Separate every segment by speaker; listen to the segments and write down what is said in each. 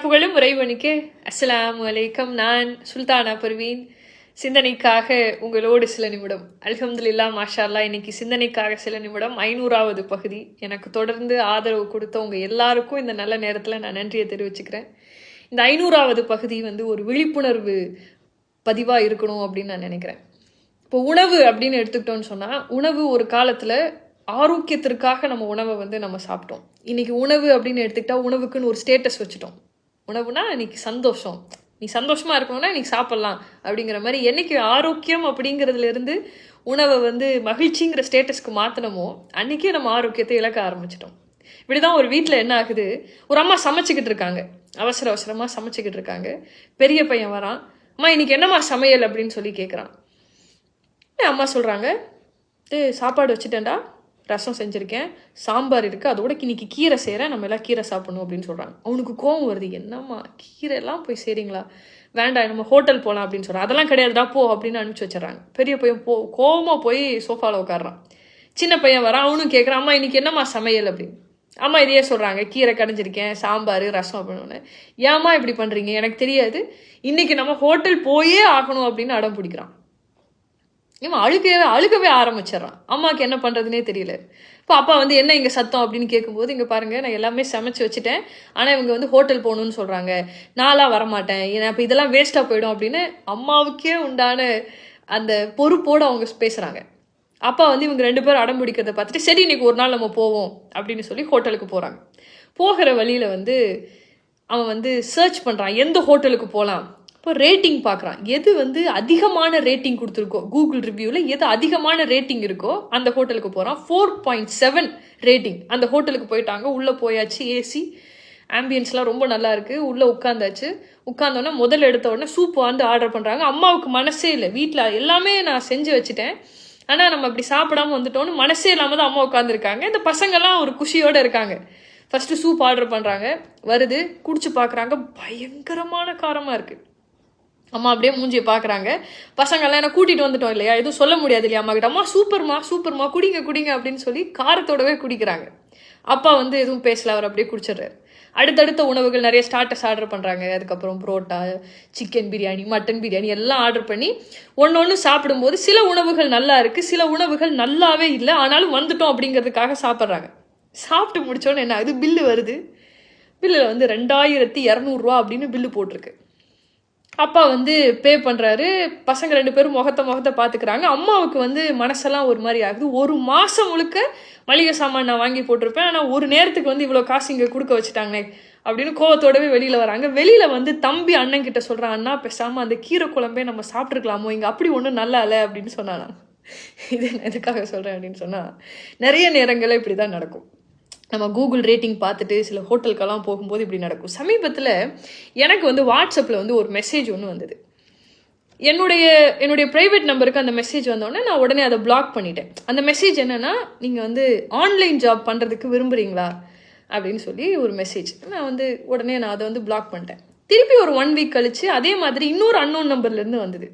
Speaker 1: புகழும் உறைவனுக்கு அஸ்ஸலாமு வலைக்கம் நான் சுல்தானா பர்வீன். சிந்தனைக்காக உங்களோடு சில நிமிடம். அல்ஹம்துல்லா மாஷா இன்னைக்கு சிந்தனைக்காக சில நிமிடம். ஐநூறாவது பகுதி. எனக்கு தொடர்ந்து ஆதரவு கொடுத்தவங்க எல்லாருக்கும் இந்த நல்ல நேரத்தில் நான் நன்றியை தெரிவிச்சுக்கிறேன். இந்த ஐநூறாவது பகுதி வந்து ஒரு விழிப்புணர்வு பதிவாக இருக்கணும் அப்படின்னு நான் நினைக்கிறேன். இப்போ உணவு அப்படின்னு எடுத்துக்கிட்டோன்னு சொன்னால் உணவு ஒரு காலத்தில் ஆரோக்கியத்திற்காக நம்ம உணவை வந்து நம்ம சாப்பிட்டோம். இன்றைக்கி உணவு அப்படின்னு எடுத்துக்கிட்டால் உணவுக்குன்னு ஒரு ஸ்டேட்டஸ் வச்சுட்டோம். உணவுனா இன்னைக்கு சந்தோஷம். நீ சந்தோஷமாக இருக்கணும்னா இன்றைக்கி சாப்பிட்லாம் அப்படிங்கிற மாதிரி என்னைக்கு ஆரோக்கியம் அப்படிங்கிறதுலேருந்து உணவை வந்து மகிழ்ச்சிங்கிற ஸ்டேட்டஸ்க்கு மாற்றினமோ அன்றைக்கே நம்ம ஆரோக்கியத்தை இழக்க ஆரம்பிச்சிட்டோம். இப்படிதான் ஒரு வீட்டில் என்ன ஆகுது? ஒரு அம்மா சமைச்சிக்கிட்டு இருக்காங்க. அவசர அவசரமாக சமைச்சிக்கிட்டு இருக்காங்க. பெரிய பையன் வரான். அம்மா இன்னைக்கு என்னம்மா சமையல்? அப்படின்னு சொல்லி கேட்குறான் அம்மா சொல்கிறாங்க சாப்பாடு வச்சுட்டேன்டா. ரசம் செஞ்சுருக்கேன் சாம்பார் இருக்குது அதோட இன்னைக்கு கீரை செய்கிறேன் நம்ம எல்லாம் கீரை சாப்பிடணும் அப்படின்னு சொல்கிறாங்க அவனுக்கு கோவம் வருது என்னம்மா கீரைலாம் போய் செய்கிறீங்களா வேண்டாம் நம்ம ஹோட்டல் போகலாம் அப்படின்னு சொல்கிறான் அதெல்லாம் கிடையாதுடா போ அப்படின்னு அனுப்பிச்சி வச்சிடறாங்க. பெரிய பையன் போ கோவமாக போய் சோஃபாவில் உட்காடுறான் சின்ன பையன் வரான் அவனும் கேட்குறான் அம்மா இன்றைக்கி என்னம்மா சமையல்? அப்படின்னு. அம்மா இதையே சொல்கிறாங்க கீரை கடைஞ்சிருக்கேன் சாம்பார் ரசம் அப்படின்னு. ஏம்மா இப்படி பண்ணுறீங்க எனக்கு தெரியாது. இன்றைக்கி நம்ம ஹோட்டல் போயே ஆகணும் அப்படின்னு அடம் பிடிக்கிறான். இவன் அழுகவே அழுகவே ஆரம்பிச்சிடறான். அம்மாவுக்கு என்ன பண்ணுறதுனே தெரியல. இப்போ அப்பா வந்து என்ன இங்கே சத்தம்? அப்படின்னு கேட்கும்போது இங்கே பாருங்கள் நான் எல்லாமே சமைச்சு வச்சுட்டேன். ஆனால் இவங்க வந்து ஹோட்டல் போகணுன்னு சொல்கிறாங்க நான்லாம் வரமாட்டேன். ஏன்னா இப்போ இதெல்லாம் வேஸ்ட்டாக போயிடும். அப்படின்னு அம்மாவுக்கே உண்டான அந்த பொறுப்போடு அவங்க பேசுகிறாங்க அப்பா வந்து இவங்க ரெண்டு பேரும் அடம் பிடிக்கிறத பார்த்துட்டு சரி இன்னைக்கு ஒரு நாள் நம்ம போவோம். அப்படின்னு சொல்லி ஹோட்டலுக்கு போகிறாங்க போகிற வழியில் வந்து அவன் வந்து சர்ச் பண்ணுறான் எந்த ஹோட்டலுக்கு போகலாம் இப்போ ரேட்டிங் பார்க்குறான் எது வந்து அதிகமான ரேட்டிங் கொடுத்துருக்கோ கூகுள் ரிவ்யூவில் எது அதிகமான ரேட்டிங் இருக்கோ அந்த ஹோட்டலுக்கு போகிறான் ஃபோர் பாயிண்ட் செவன் ரேட்டிங் அந்த ஹோட்டலுக்கு போயிட்டாங்க. உள்ளே போயாச்சு ஏசி ஆம்பியன்ஸ்லாம் ரொம்ப நல்லா இருக்குது உள்ளே உட்காந்தாச்சு உட்காந்தோடனே முதல்ல எடுத்த உடனே சூப் வந்து ஆர்டர் பண்ணுறாங்க அம்மாவுக்கு மனசே இல்லை. வீட்டில் எல்லாமே நான் செஞ்சு வச்சுட்டேன். ஆனால் நம்ம அப்படி சாப்பிடாம வந்துட்டோன்னு மனசே இல்லாமல் தான் அம்மா உட்காந்துருக்காங்க இந்த பசங்கள்லாம் ஒரு குஷியோடு இருக்காங்க. ஃபஸ்ட்டு சூப் ஆர்டர் பண்ணுறாங்க வருது. குடிச்சு பார்க்குறாங்க பயங்கரமான காரமாக இருக்குது அம்மா அப்படியே மூஞ்சியை பார்க்குறாங்க பசங்கள்லாம் என்ன கூட்டிகிட்டு வந்துட்டோம் இல்லையா? எதுவும் சொல்ல முடியாது இல்லையா? அம்மா கிட்ட அம்மா சூப்பர்மா சூப்பர்மா குடிங்க குடிங்க அப்படின்னு சொல்லி காரத்தோடவே குடிக்கிறாங்க. அப்பா வந்து எதுவும் பேசல அவர் அப்படியே குடிச்சிடுறாரு. அடுத்தடுத்த உணவுகள் நிறைய ஸ்டார்டர்ஸ் ஆர்டர் பண்ணுறாங்க அதுக்கப்புறம் புரோட்டா சிக்கன் பிரியாணி மட்டன் பிரியாணி எல்லாம் ஆர்டர் பண்ணி ஒன்று ஒன்று சாப்பிடும்போது சில உணவுகள் நல்லா இருக்குது சில உணவுகள் நல்லாவே இல்லை ஆனாலும் வந்துட்டோம் அப்படிங்கிறதுக்காக சாப்பிட்றாங்க. சாப்பிட்டு முடிச்சோன்னு என்ன ஆகுது பில்லு வருது. பில்லில் வந்து ரெண்டாயிரத்தி இரநூறுவா அப்படின்னு பில்லு போட்டிருக்கு. அப்பா வந்து பே பண்ணுறாரு பசங்க ரெண்டு பேரும் முகத்தை முகத்தை பார்த்துக்கிறாங்க அம்மாவுக்கு வந்து மனசெல்லாம் ஒரு மாதிரி ஆகுது. ஒரு மாதம் முழுக்க மளிகை சாமான் நான் வாங்கி போட்டிருப்பேன். ஆனால் ஒரு நேரத்துக்கு வந்து இவ்வளோ காசு இங்கே கொடுக்க வச்சுட்டாங்களே அப்படின்னு கோவத்தோடவே வெளியில் வராங்க. வெளியில் வந்து தம்பி அண்ணன் கிட்ட சொல்கிறான் அண்ணா பேசாமல் அந்த கீரை குழம்பே நம்ம சாப்பிட்ருக்கலாமோ இங்கே அப்படி ஒன்றும் நல்லா இல்லை. அப்படின்னு சொன்னானா. இது நான் எதுக்காக சொல்கிறேன் அப்படின்னு சொன்னால் நிறைய நேரங்களில் இப்படி தான் நடக்கும். நம்ம கூகுள் ரேட்டிங் பார்த்துட்டு சில ஹோட்டலுக்கெல்லாம் போகும்போது இப்படி நடக்கும். சமீபத்தில் எனக்கு வந்து வாட்ஸ்அப்பில் வந்து ஒரு மெசேஜ் ஒன்று வந்தது. என்னுடைய என்னுடைய ப்ரைவேட் நம்பருக்கு அந்த மெசேஜ் வந்தோடனே நான் உடனே அதை பிளாக் பண்ணிட்டேன். அந்த மெசேஜ் என்னென்னா நீங்கள் வந்து ஆன்லைன் ஜாப் பண்ணுறதுக்கு விரும்புகிறீங்களா அப்படின்னு சொல்லி ஒரு மெசேஜ் நான் வந்து உடனே நான் அதை வந்து பிளாக் பண்ணிட்டேன். திருப்பி ஒரு ஒன் வீக் கழித்து அதே மாதிரி இன்னொரு அன்னோன் நம்பர்லேருந்து வந்தது.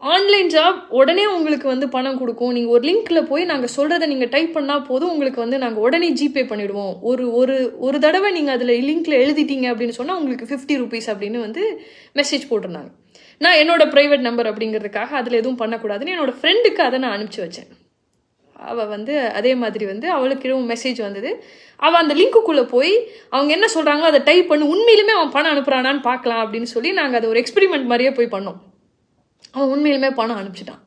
Speaker 1: ஆன்லைன் ஜாப் உடனே உங்களுக்கு வந்து பணம் கொடுக்கும். நீங்கள் ஒரு லிங்க்கில் போய் நாங்கள் சொல்கிறத நீங்கள் டைப் பண்ணால் போதும் உங்களுக்கு வந்து நாங்கள் உடனே ஜிபே பண்ணிவிடுவோம் ஒரு ஒரு ஒரு தடவை நீங்கள் அதில் லிங்க்கில் எழுதிட்டீங்க அப்படின்னு சொன்னால் உங்களுக்கு ஃபிஃப்டி ருபீஸ் அப்படின்னு வந்து மெசேஜ் போட்டிருந்தாங்க. நான் என்னோட ப்ரைவேட் நம்பர் அப்படிங்கிறதுக்காக அதில் எதுவும் பண்ணக்கூடாதுன்னு என்னோடய ஃப்ரெண்டுக்கு அதை நான் அனுப்பிச்சி வச்சேன். அவள் வந்து அதே மாதிரி வந்து அவளுக்கு மெசேஜ் வந்தது. அவள் அந்த லிங்க்குக்குள்ளே போய் அவங்க என்ன சொல்கிறாங்களோ அதை டைப் பண்ணி உண்மையிலுமே அவன் பணம் அனுப்புகிறானான்னு பார்க்கலாம் அப்படின்னு சொல்லி நாங்கள் அதை ஒரு எக்ஸ்பெரிமெண்ட் மாதிரியே போய் பண்ணோம். அவன் உண்மையிலுமே பணம் அனுப்பிச்சிட்டான்.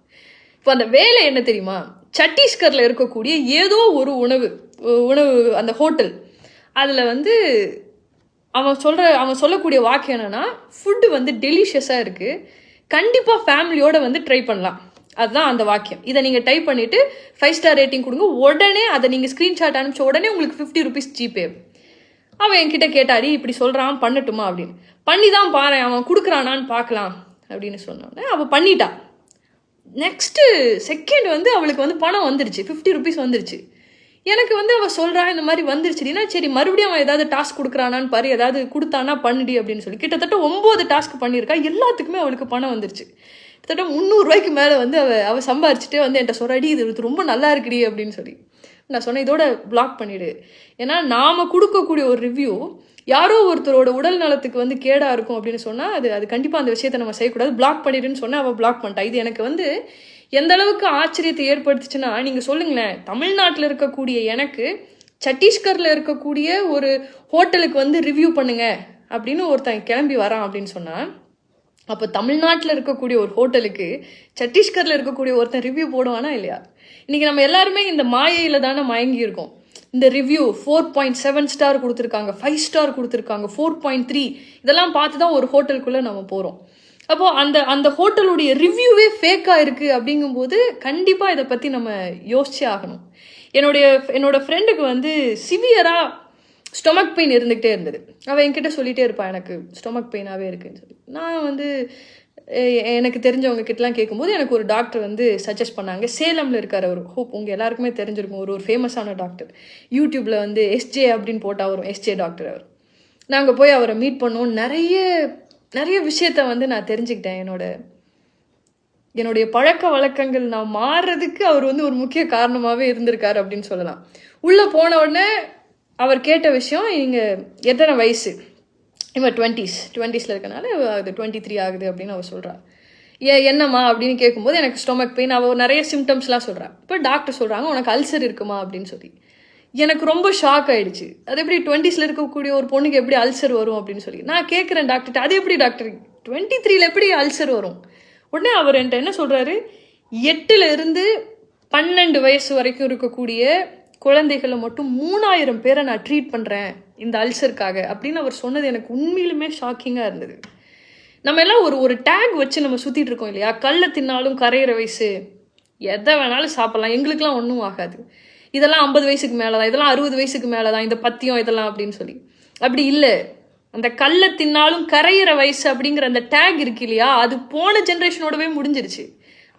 Speaker 1: இப்போ அந்த வேலை என்ன தெரியுமா? சத்தீஸ்கரில் இருக்கக்கூடிய ஏதோ ஒரு உணவு உணவு அந்த ஹோட்டல். அதில் வந்து அவன் சொல்கிற அவன் சொல்லக்கூடிய வாக்கியம் என்னென்னா ஃபுட்டு வந்து டெலிஷியஸாக இருக்குது கண்டிப்பாக ஃபேமிலியோடு வந்து ட்ரை பண்ணலாம். அதுதான் அந்த வாக்கியம். இதை நீங்கள் டைப் பண்ணிவிட்டு ஃபைவ் ஸ்டார் ரேட்டிங் கொடுங்க. உடனே அதை நீங்கள் ஸ்க்ரீன்ஷாட் அனுப்பிச்ச உடனே உங்களுக்கு ஃபிஃப்டி ருபீஸ் ஜிபே அவன் என்கிட்ட கேட்டாடி இப்படி சொல்கிறான் பண்ணட்டுமா? அப்படின்னு. பண்ணி தான் பாரு அவன் கொடுக்குறானான்னு பார்க்கலாம். அப்படின்னு சொன்னோன்னே அவள் பண்ணிட்டா. நெக்ஸ்ட்டு செகண்ட் வந்து அவளுக்கு வந்து பணம் வந்துருச்சு. ஃபிஃப்டி ருபீஸ் வந்துருச்சு. எனக்கு வந்து அவள் சொல்கிறா இந்த மாதிரி வந்துருச்சுடினா சரி மறுபடியும் அவன் ஏதாவது டாஸ்க் கொடுக்குறானான்னு பாரு ஏதாவது கொடுத்தானா பண்ணுடி அப்படின்னு சொல்லி. கிட்டத்தட்ட ஒம்பது டாஸ்க் பண்ணியிருக்கா எல்லாத்துக்குமே அவளுக்கு பணம் வந்துருச்சு. கிட்டத்தட்ட முந்நூறுரூவாய்க்கு மேலே வந்து அவள் அவள் சம்பாரிச்சுட்டே வந்து என்கிட்ட சொல்கிறாடி இது ரொம்ப நல்லா இருக்குடி அப்படின்னு சொல்லி. நான் சொன்னேன் இதோட பிளாக் பண்ணிவிடு ஏன்னா நாம் கொடுக்கக்கூடிய ஒரு ரிவ்யூ
Speaker 2: யாரோ ஒருத்தரோட உடல் நலத்துக்கு வந்து கேடாக இருக்கும் அப்படின்னு சொன்னால் அது அது கண்டிப்பாக அந்த விஷயத்தை நம்ம செய்யக்கூடாது. பிளாக் பண்ணிடுன்னு சொன்னால் அவள் பிளாக் பண்ணிட்டா. இது எனக்கு வந்து எந்த அளவுக்கு ஆச்சரியத்தை ஏற்படுத்துச்சுன்னா நீங்கள் சொல்லுங்களேன் தமிழ்நாட்டில் இருக்கக்கூடிய எனக்கு சத்தீஸ்கரில் இருக்கக்கூடிய ஒரு ஹோட்டலுக்கு வந்து ரிவ்யூ பண்ணுங்க அப்படின்னு ஒருத்தன் கிளம்பி வரான் அப்படின்னு சொன்னால் அப்போ தமிழ்நாட்டில் இருக்கக்கூடிய ஒரு ஹோட்டலுக்கு சத்தீஸ்கரில் இருக்கக்கூடிய ஒருத்தன் ரிவ்யூ போடுவானா இல்லையா? இன்றைக்கி நம்ம எல்லாருமே இந்த மாயையில் தானே மயங்கி இருக்கோம் இந்த review four point seven star கொடுத்துருக்காங்க ஃபைவ் ஸ்டார் கொடுத்துருக்காங்க ஃபோர் பாயிண்ட் த்ரீ இதெல்லாம் பார்த்து தான் ஒரு ஹோட்டலுக்குள்ளே நம்ம போகிறோம் அப்போது அந்த அந்த ஹோட்டலுடைய ரிவ்யூவே ஃபேக்காக இருக்குது அப்படிங்கும்போது கண்டிப்பாக இதை பற்றி நம்ம யோசிச்சே ஆகணும். என்னுடைய என்னோடய ஃப்ரெண்டுக்கு வந்து சிவியராக ஸ்டொமக் பெயின் இருந்துகிட்டே இருந்தது. அவள் என்கிட்ட சொல்லிகிட்டே இருப்பாள் எனக்கு ஸ்டொமக் பெயினாகவே இருக்குன்னு சொல்லி. நான் வந்து எனக்கு தெரிஞ்சவங்க கிட்டலாம் கேட்கும்போது எனக்கு ஒரு டாக்டர் வந்து சஜஸ்ட் பண்ணாங்க. சேலமில் இருக்கார் அவர். ஹோப் உங்கள் எல்லாருக்குமே தெரிஞ்சிருக்கும். ஒரு ஒரு ஃபேமஸான டாக்டர் யூடியூப்பில் வந்து எஸ்ஜே அப்படின்னு போட்டால் வரும். எஸ்ஜே டாக்டர் அவர். நாங்கள் போய் அவரை மீட் பண்ணோம் நிறைய நிறைய விஷயத்த வந்து நான் தெரிஞ்சுக்கிட்டேன். என்னோட என்னுடைய பழக்க வழக்கங்கள் நான் மாறுறதுக்கு அவர் வந்து ஒரு முக்கிய காரணமாகவே இருந்திருக்காரு அப்படின்னு சொல்லலாம். உள்ளே போன உடனே அவர் கேட்ட விஷயம் நீங்கள் எத்தனை வயசு? இவன் டுவெண்ட்டீஸ் டுவெண்ட்டீஸில் இருக்கனால அது டுவெண்ட்டி த்ரீ ஆகுது அப்படின்னு அவர் சொல்கிறார் ஏ என்னம்மா அப்படின்னு கேட்கும்போது எனக்கு ஸ்டொமக் பெயின் அவள் நிறைய சிம்டம்ஸ்லாம் சொல்கிறா இப்போ டாக்டர் சொல்கிறாங்க உனக்கு அல்சர் இருக்குமா அப்படின்னு சொல்லி. எனக்கு ரொம்ப ஷாக் ஆகிடுச்சு அது எப்படி டுவெண்ட்டீஸில் இருக்கக்கூடிய ஒரு பொண்ணுக்கு எப்படி அல்சர் வரும் அப்படின்னு சொல்லி. நான் கேட்குறேன் டாக்டர்கிட்ட அது எப்படி டாக்டர் டுவெண்ட்டி த்ரீல எப்படி அல்சர் வரும்? உடனே அவர் என்கிட்ட என்ன சொல்கிறாரு எட்டுலேருந்து பன்னெண்டு வயசு வரைக்கும் இருக்கக்கூடிய குழந்தைகளை மட்டும் மூணாயிரம் பேரை நான் ட்ரீட் பண்ணுறேன் இந்த அல்சருக்காக அப்படின்னு அவர் சொன்னது எனக்கு உண்மையிலுமே ஷாக்கிங்காக இருந்தது. நம்ம எல்லாம் ஒரு ஒரு டேக் வச்சு நம்ம சுற்றிட்டு இருக்கோம் இல்லையா? கல்லை தின்னாலும் கரையிற வயசு. எதை வேணாலும் சாப்பிட்லாம். எங்களுக்கெல்லாம் ஒன்றும் ஆகாது. இதெல்லாம் ஐம்பது வயசுக்கு மேலே தான் இதெல்லாம் அறுபது வயசுக்கு மேலே தான் இந்த பத்தியம் இதெல்லாம் அப்படின்னு சொல்லி. அப்படி இல்லை. அந்த கல்லை தின்னாலும் கரையிற வயசு அப்படிங்கிற அந்த டேக் இருக்கு இல்லையா? அது போன ஜென்ரேஷனோடவே முடிஞ்சிருச்சு.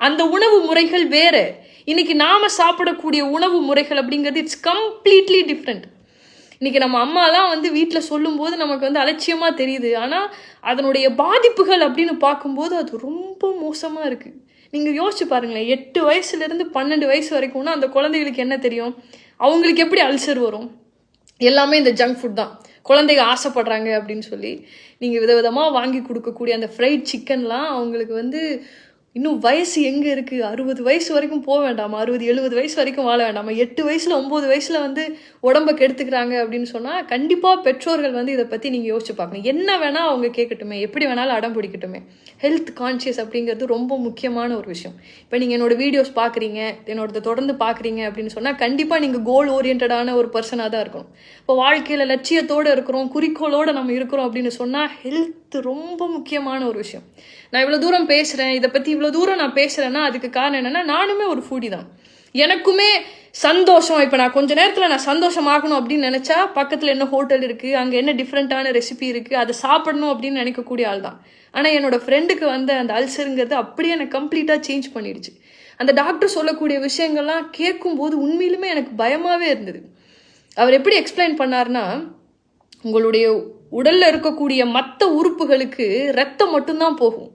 Speaker 2: அந்த உணவு முறைகள் வேற. இன்னைக்கு நாம சாப்பிடக்கூடிய உணவு முறைகள் அப்படிங்கிறது இட்ஸ் கம்ப்ளீட்லி டிஃப்ரெண்ட் இன்னைக்கு நம்ம அம்மாலாம் வந்து வீட்டில் சொல்லும்போது நமக்கு வந்து அலட்சியமா தெரியுது. ஆனால் அதனுடைய பாதிப்புகள் அப்படின்னு பார்க்கும்போது அது ரொம்ப மோசமா இருக்கு. நீங்கள் யோசிச்சு பாருங்களேன் எட்டு வயசுலேருந்து பன்னெண்டு வயசு வரைக்கும்னா அந்த குழந்தைகளுக்கு என்ன தெரியும்? அவங்களுக்கு எப்படி அல்சர் வரும்? எல்லாமே இந்த ஜங்க் ஃபுட் தான். குழந்தைங்க ஆசைப்படுறாங்க அப்படின்னு சொல்லி நீங்கள் விதவிதமாக வாங்கி கொடுக்கக்கூடிய அந்த ஃப்ரைட் சிக்கன்லாம் அவங்களுக்கு வந்து இன்னும் வயசு எங்கே இருக்குது அறுபது வயசு வரைக்கும் போக வேண்டாமா. அறுபது எழுபது வயசு வரைக்கும் வாழ வேண்டாமா. எட்டு வயசில் ஒம்பது வயசில் வந்து உடம்ப கெடுத்துக்கிறாங்க அப்படின்னு சொன்னால் கண்டிப்பாக பெற்றோர்கள் வந்து இதை பற்றி நீங்கள் யோசிச்சு பார்க்கணும். என்ன வேணால் அவங்க கேட்கட்டுமே. எப்படி வேணாலும் அடம் பிடிக்கட்டுமே. ஹெல்த் கான்ஷியஸ் அப்படிங்கிறது ரொம்ப முக்கியமான ஒரு விஷயம். இப்போ நீங்கள் என்னோட வீடியோஸ் பார்க்குறீங்க என்னோடத தொடர்ந்து பார்க்குறீங்க அப்படின்னு சொன்னால் கண்டிப்பாக நீங்கள் கோல் ஓரியன்டான ஒரு பர்சனாக தான் இருக்கணும். இப்போ வாழ்க்கையில் லட்சியத்தோடு இருக்கிறோம் குறிக்கோளோடு நம்ம இருக்கிறோம் அப்படின்னு சொன்னால் ஹெல்த் ரொம்ப முக்கியமான ஒரு விஷயம். நான் இவ்வளோ தூரம் பேசுகிறேன் இதை பற்றி இவ்வளோ தூரம் நான் பேசுகிறேன்னா அதுக்கு காரணம் என்னென்னா நானுமே ஒரு ஃபூடி தான் எனக்குமே சந்தோஷம். இப்போ நான் கொஞ்ச நேரத்தில் நான் சந்தோஷமாகணும் அப்படின்னு நினச்சா பக்கத்தில் என்ன ஹோட்டல் இருக்குது அங்கே என்ன டிஃப்ரெண்ட்டான ரெசிபி இருக்குது அதை சாப்பிடணும் அப்படின்னு நினைக்கக்கூடிய ஆள் தான் ஆனால் என்னோட ஃப்ரெண்டுக்கு வந்த அந்த அல்சருங்கிறது அப்படியே எனக்கு கம்ப்ளீட்டாக சேஞ்ச் பண்ணிடுச்சு. அந்த டாக்டர் சொல்லக்கூடிய விஷயங்கள்லாம் கேட்கும்போது உண்மையிலுமே எனக்கு பயமாகவே இருந்தது. அவர் எப்படி எக்ஸ்பிளைன் பண்ணார்னா உங்களுடைய உடலில் இருக்கக்கூடிய மற்ற உறுப்புகளுக்கு ரத்தம் மட்டும்தான் போகும்.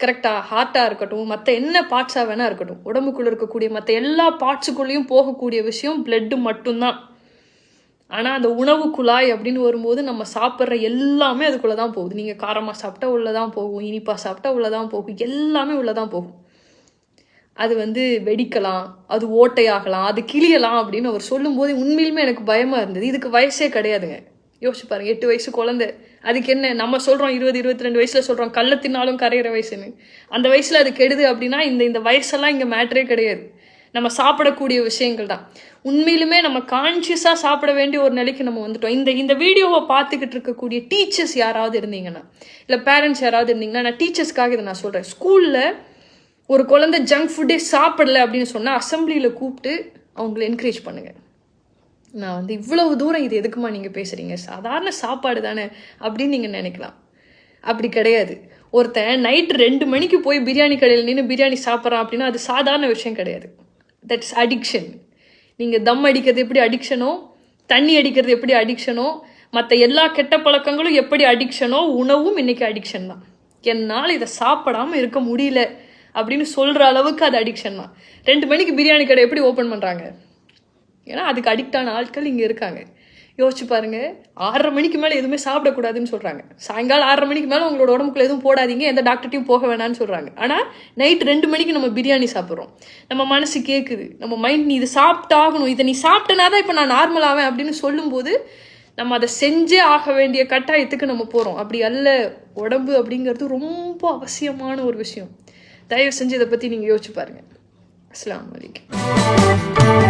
Speaker 2: கரெக்டாக ஹார்ட்டாக இருக்கட்டும் மற்ற என்ன பார்ட்ஸாக வேணா இருக்கட்டும். உடம்புக்குள்ளே இருக்கக்கூடிய மற்ற எல்லா பார்ட்ஸுக்குள்ளேயும் போகக்கூடிய விஷயம் பிளட்டு மட்டும்தான். ஆனால் அந்த உணவு குழாய் அப்படின்னு வரும்போது நம்ம சாப்பிட்ற எல்லாமே அதுக்குள்ளே தான் போகுது. நீங்கள் காரமாக சாப்பிட்டா உள்ளே தான் போகும் இனிப்பாக சாப்பிட்டா உள்ளே தான் போகும் எல்லாமே உள்ளே தான் போகும். அது வந்து வெடிக்கலாம் அது ஓட்டையாகலாம் அது கிளியலாம் அப்படின்னு அவர் சொல்லும்போது உண்மையிலுமே எனக்கு பயமாக இருந்தது. இதுக்கு வயசே கிடையாதுங்க. யோசிச்சு பாருங்க எட்டு வயசு குழந்தை. அதுக்கு என்ன நம்ம சொல்கிறோம் இருபது இருபத்தி ரெண்டு வயசில் சொல்கிறோம் கள்ள தின்னாலும் கரையிற வயசுன்னு. அந்த வயசில் அது கெடுது அப்படின்னா இந்த இந்த வயசெல்லாம் இங்கே மேட்டரே கிடையாது. நம்ம சாப்பிடக்கூடிய விஷயங்கள் தான். உண்மையிலுமே நம்ம கான்ஷியஸாக சாப்பிட வேண்டிய ஒரு நிலைக்கு நம்ம வந்துட்டோம். இந்த இந்த வீடியோவை பார்த்துக்கிட்டு இருக்கக்கூடிய டீச்சர்ஸ் யாராவது இருந்தீங்கன்னா இல்லை பேரண்ட்ஸ் யாராவது இருந்தீங்கன்னா நான் டீச்சர்ஸ்க்காக இதை நான் சொல்கிறேன் ஸ்கூலில் ஒரு குழந்தை ஜங்க் ஃபுட்டே சாப்பிடல அப்படின்னு சொன்னால் அசம்பிளியில் கூப்பிட்டு அவங்கள என்கரேஜ் பண்ணுங்கள் நான் வந்து இவ்வளவு தூரம் இது எதுக்குமா நீங்கள் பேசுகிறீங்க சாதாரண சாப்பாடு தானே அப்படின்னு நீங்கள் நினைக்கலாம். அப்படி கிடையாது. ஒருத்தன் நைட்டு ரெண்டு மணிக்கு போய் பிரியாணி கடையில் நின்று பிரியாணி சாப்பிட்றான் அப்படின்னா அது சாதாரண விஷயம் கிடையாது. தட்ஸ் அடிக்ஷன் நீங்கள் தம் அடிக்கிறது எப்படி அடிக்ஷனோ தண்ணி அடிக்கிறது எப்படி அடிக்ஷனோ மற்ற எல்லா கெட்ட பழக்கங்களும் எப்படி அடிக்ஷனோ உணவும் இன்னைக்கு அடிக்ஷன் தான். என்னால் இதை சாப்பிடாம இருக்க முடியல அப்படின்னு சொல்கிற அளவுக்கு அது அடிக்ஷன் தான். ரெண்டு மணிக்கு பிரியாணி கடை எப்படி ஓப்பன் பண்ணுறாங்க ஏன்னா அதுக்கு அடிக்ட் ஆன ஆட்கள் இங்கே இருக்காங்க. யோசிச்சு பாருங்க ஆறரை மணிக்கு மேலே எதுவுமே சாப்பிடக்கூடாதுன்னு சொல்கிறாங்க சாயங்காலம் ஆறரை மணிக்கு மேலே உங்களோட உடம்புக்குள்ள எதுவும் போடாதீங்க எந்த டாக்டர்ட்டையும் போக வேணாம்னு சொல்கிறாங்க ஆனால் நைட் ரெண்டு மணிக்கு நம்ம பிரியாணி சாப்பிட்றோம். நம்ம மனசு கேட்குது நம்ம மைண்ட் நீ இது சாப்பிட்டாகணும். இதை நீ சாப்பிட்டனா தான் இப்போ நான் நார்மல் ஆவேன் அப்படின்னு சொல்லும்போது நம்ம அதை செஞ்சே ஆக வேண்டிய கட்டாயத்துக்கு நம்ம போகிறோம் அப்படி அல்ல உடம்பு அப்படிங்கிறது ரொம்ப அவசியமான ஒரு விஷயம். தயவு செஞ்சு இதை பற்றி நீங்கள் யோசிச்சு பாருங்கள் அஸ்லாம் வலைக்கம்